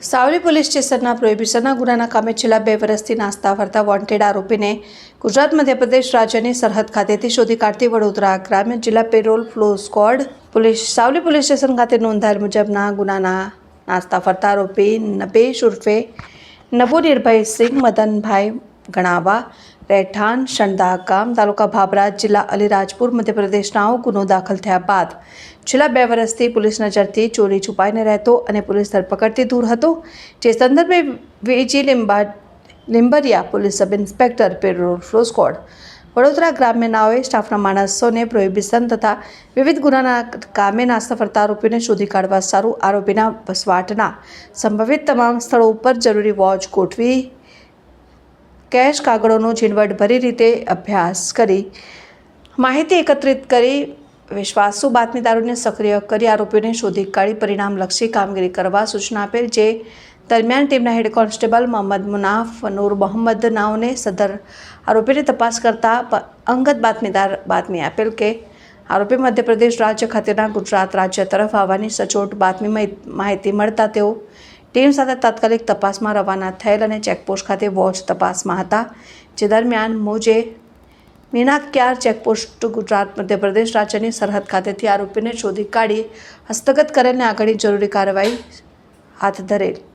Savli police સ્ટેશનના પ્રોહિબિશનના ગુનાના કામે છેલ્લા બે વર્ષથી નાસ્તા ફરતા વોન્ટેડ આરોપીને ગુજરાત મધ્યપ્રદેશ રાજ્યની સરહદ ખાતેથી શોધી કાઢતી વડોદરા ગ્રામ્ય જિલ્લા parole furlough squad police Savli police station ખાતે નોંધાયેલ મુજબના ગુનાના નાસ્તા ફરતા આરોપી નબેશ ઉર્ફે નબો નિર્ભય સિંહ મદનભાઈ ગણાવા. રહેઠાણ શણદા તાલુકા ભાભરા જિલ્લા અલીરાજપુર મધ્યપ્રદેશનાઓ ગુનો દાખલ થયા બાદ છેલ્લા બે વર્ષથી પોલીસ નજરથી ચોરી છુપાઈને રહેતો અને પોલીસ ધરપકડથી દૂર હતો. જે સંદર્ભે વીજી લીંબા, લીંબરિયા police sub inspector parole furlough squad Vadodara ગ્રામ્ય નાઓએ સ્ટાફના માણસોને પ્રોહિબિશન તથા વિવિધ ગુનાના કામેના સફળતા આરોપીને શોધી કાઢવા સારું આરોપીના વસવાટના. સંભવિત તમામ સ્થળો ઉપર જરૂરી વોચ ગોઠવી કેશ કાગળોનો ઝીણવટભરી રીતે અભ્યાસ કરી માહિતી એકત્રિત કરી વિશ્વાસુ બાતમીદારોને સક્રિય કરી આરોપીઓને શોધી કાઢી પરિણામલક્ષી કામગીરી કરવા સૂચના આપેલ, જે દરમિયાન ટીમના હેડ કોન્સ્ટેબલ મોહમ્મદ મુનાફ, નૂર મોહમ્મદ નાઓને સદર આરોપીની તપાસ કરતા અંગત બાતમીદાર બાતમી આપેલ કે આરોપી મધ્યપ્રદેશ રાજ્ય ખાતેના ગુજરાત રાજ્ય તરફ આવવાની સચોટ બાતમી માહિ- માહિતી મળતા તેઓ ટીમ સાથે તાત્કાલિક તપાસમાં રવાના થયેલ અને ચેકપોસ્ટ ખાતે વોચ તપાસમાં હતા. જે દરમિયાન મોજે મીનાક્યાર ચેકપોસ્ટ ગુજરાત, મધ્યપ્રદેશ રાજ્યની સરહદ ખાતેથી આરોપીને શોધી કાઢી હસ્તગત કરેલને આગળની જરૂરી કાર્યવાહી હાથ ધરેલ.